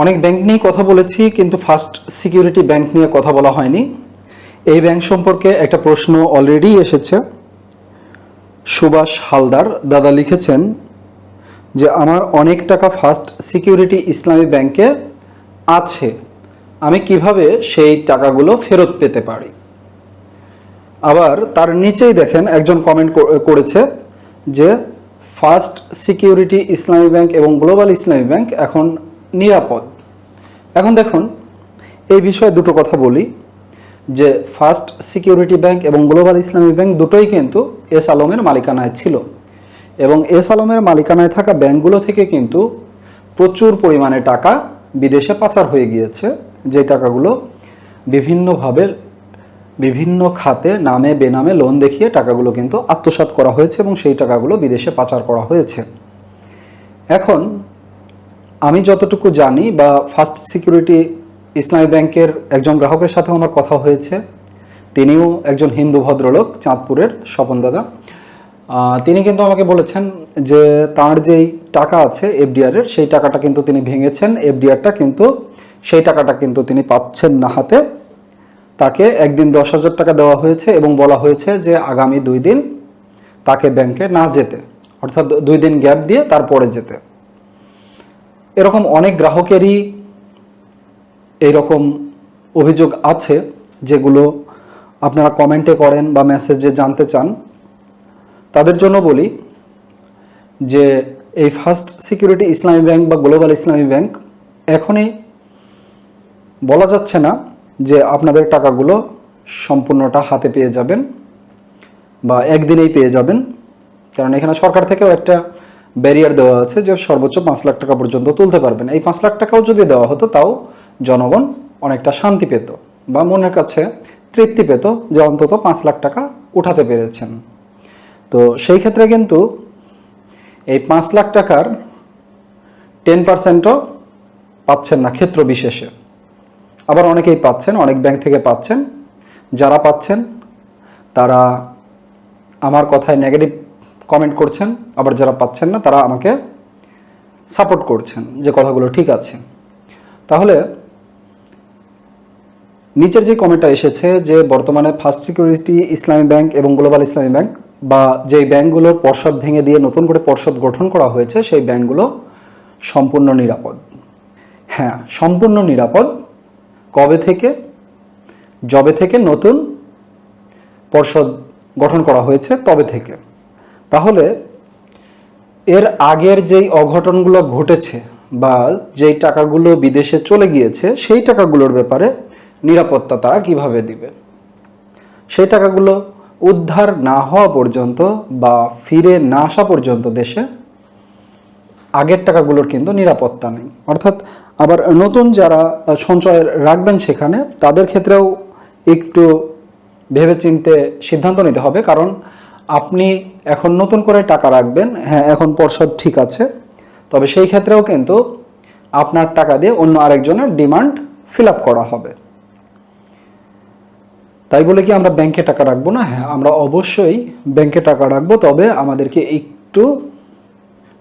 অনেক ব্যাংক নিয়ে কথা বলেছি, কিন্তু ফার্স্ট সিকিউরিটি ব্যাংক নিয়ে কথা বলা হয়নি। এই ব্যাংক সম্পর্কে একটা প্রশ্ন অলরেডি এসেছে। সুভাষ হালদার দাদা লিখেছেন যে, আমার অনেক টাকা ফার্স্ট সিকিউরিটি ইসলামী ব্যাংকে আছে। আমি কীভাবে সেই টাকাগুলো ফেরত পেতে পারি? আবার তার নিচেই দেখেন একজন কমেন্ট করেছে যে ফার্স্ট সিকিউরিটি ইসলামী ব্যাংক এবং গ্লোবাল ইসলামী ব্যাংক এখন নিরাপদ। এখন দেখুন, এই বিষয়ে দুটো কথা বলি, যে ফার্স্ট সিকিউরিটি ব্যাংক এবং গ্লোবাল ইসলামী ব্যাংক দুটোই কিন্তু এস আলমের মালিকানায় ছিল। এবং এস আলমের মালিকানায় থাকা ব্যাংকগুলো থেকে কিন্তু প্রচুর পরিমাণে টাকা বিদেশে পাচার হয়ে গিয়েছে, যে টাকাগুলো বিভিন্নভাবে, বিভিন্ন খাতে নামে বেনামে লোন দেখিয়ে টাকাগুলো কিন্তু আত্মসাৎ করা হয়েছে এবং সেই টাকাগুলো বিদেশে পাচার করা হয়েছে। এখন আমি যতটুকু জানি বা ফার্স্ট সিকিউরিটি ইসলামী ব্যাংকের একজন গ্রাহকের সাথেও আমার কথা হয়েছে, তিনিও একজন হিন্দু ভদ্রলোক চাঁদপুরের স্বপন দাদা। তিনি কিন্তু আমাকে বলেছেন যে তার যেই টাকা আছে এফডিআরের সেই টাকাটা কিন্তু তিনি ভেঙেছেন এফডিআরটা কিন্তু সেই টাকাটা কিন্তু তিনি পাচ্ছেন না হাতে। তাকে একদিন দশ হাজার টাকা দেওয়া হয়েছে এবং বলা হয়েছে যে আগামী দুই দিন তাকে ব্যাংকে না যেতে, অর্থাৎ দুই দিন গ্যাপ দিয়ে তারপরে যেতে। এরকম অনেক গ্রাহকেরই এইরকম অভিযোগ আছে যেগুলো আপনারা কমেন্টে করেন বা মেসেজে জানতে চান। তাদের জন্য বলি যে এই ফার্স্ট সিকিউরিটি ইসলামী ব্যাংক বা গ্লোবাল ইসলামী ব্যাংক এখনই বলা যাচ্ছে না যে আপনাদের টাকাগুলো সম্পূর্ণটা হাতে পেয়ে যাবেন বা একদিনেই পেয়ে যাবেন। কারণ এখানে সরকার থেকেও একটা ব্যারিয়ার দেওয়া আছে যে সর্বোচ্চ পাঁচ লাখ টাকা পর্যন্ত তুলতে পারবেন। এই পাঁচ লাখ টাকাও যদি দেওয়া হতো, তাও জনগণ অনেকটা শান্তি পেত বা মনের কাছে তৃপ্তি পেত যে অন্তত পাঁচ লাখ টাকা উঠাতে পেরেছেন। তো সেই ক্ষেত্রে কিন্তু এই পাঁচ লাখ টাকার টেন পার্সেন্টও পাচ্ছেন না ক্ষেত্র বিশেষে। আবার অনেকেই পাচ্ছেন, অনেক ব্যাংক থেকে পাচ্ছেন। যারা পাচ্ছেন, তারা আমার কথায় নেগেটিভ কমেন্ট করছেন, আবার যারা পাচ্ছেন না, তারা আমাকে সাপোর্ট করছেন যে কথাগুলো ঠিক আছে। তাহলে, নিচের যে কমেন্টটা এসেছে যে বর্তমানে ফার্স্ট সিকিউরিটি ইসলামী ব্যাংক এবং গ্লোবাল ইসলামী ব্যাংক বা যেই ব্যাংকগুলোর পর্ষদ ভেঙে দিয়ে নতুন করে পর্ষদ গঠন করা হয়েছে, সেই ব্যাংকগুলো সম্পূর্ণ নিরাপদ। হ্যাঁ সম্পূর্ণ নিরাপদ। কবে থেকে? জবে থেকে নতুন পর্ষদ গঠন করা হয়েছে তবে থেকে। তাহলে এর আগের যেই অঘটনগুলো ঘটেছে বা যেই টাকাগুলো বিদেশে চলে গিয়েছে, সেই টাকাগুলোর ব্যাপারে নিরাপত্তা তারা কীভাবে দিবে? সেই টাকাগুলো উদ্ধার না হওয়া পর্যন্ত বা ফিরে না আসা পর্যন্ত দেশে আগের টাকাগুলোর কিন্তু নিরাপত্তা নেই। অর্থাৎ আবার নতুন যারা সঞ্চয় রাখবেন সেখানে, তাদের ক্ষেত্রেও একটু ভেবেচিন্তে সিদ্ধান্ত নিতে হবে। কারণ আপনি এখন নতুন করে টাকা রাখবেন। হ্যাঁ এখন পর্ষদ ঠিক আছে। তবে সেই ক্ষেত্রেও কিন্তু আপনার টাকা দিয়ে অন্য আরেকজনের ডিমান্ড ফিল আপ করা হবে। তাই বলে কি আমরা ব্যাংকে টাকা রাখব না? হ্যাঁ আমরা অবশ্যই ব্যাংকে টাকা রাখব, তবে আমাদেরকে একটু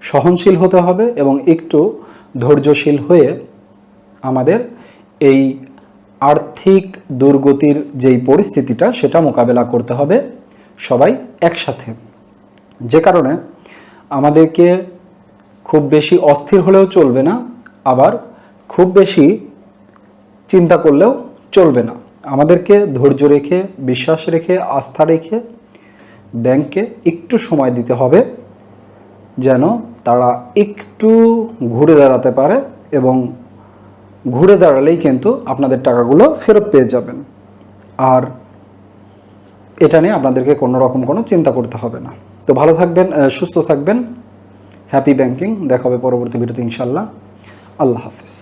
সহনশীল হতে হবে এবং একটু ধৈর্যশীল হয়ে আমাদের এই আর্থিক দুর্গতির যেই পরিস্থিতিটা, সেটা মোকাবেলা করতে হবে। সবাই একসাথে। যে কারণে আমাদেরকে খুব বেশি অস্থির হলেও চলবে না, আবার খুব বেশি চিন্তা করলেও চলবে না। আমাদেরকে ধৈর্য রেখে, বিশ্বাস রেখে, আস্থা রেখে ব্যাংককে একটু সময় দিতে হবে, যেন তারা একটু ঘুরে দাঁড়াতে পারে এবং ঘুরে দাঁড়ালেই কিন্তু আপনাদের টাকাগুলো ফেরত পেয়ে যাবেন। আর এটা নিয়ে আপনাদেরকে কোনো রকম কোনো চিন্তা করতে হবে না। তো ভালো থাকবেন সুস্থ থাকবেন। হ্যাপি ব্যাংকিং দেখা হবে পরবর্তী ভিডিওতে ইনশাল্লাহ আল্লাহ হাফিজ।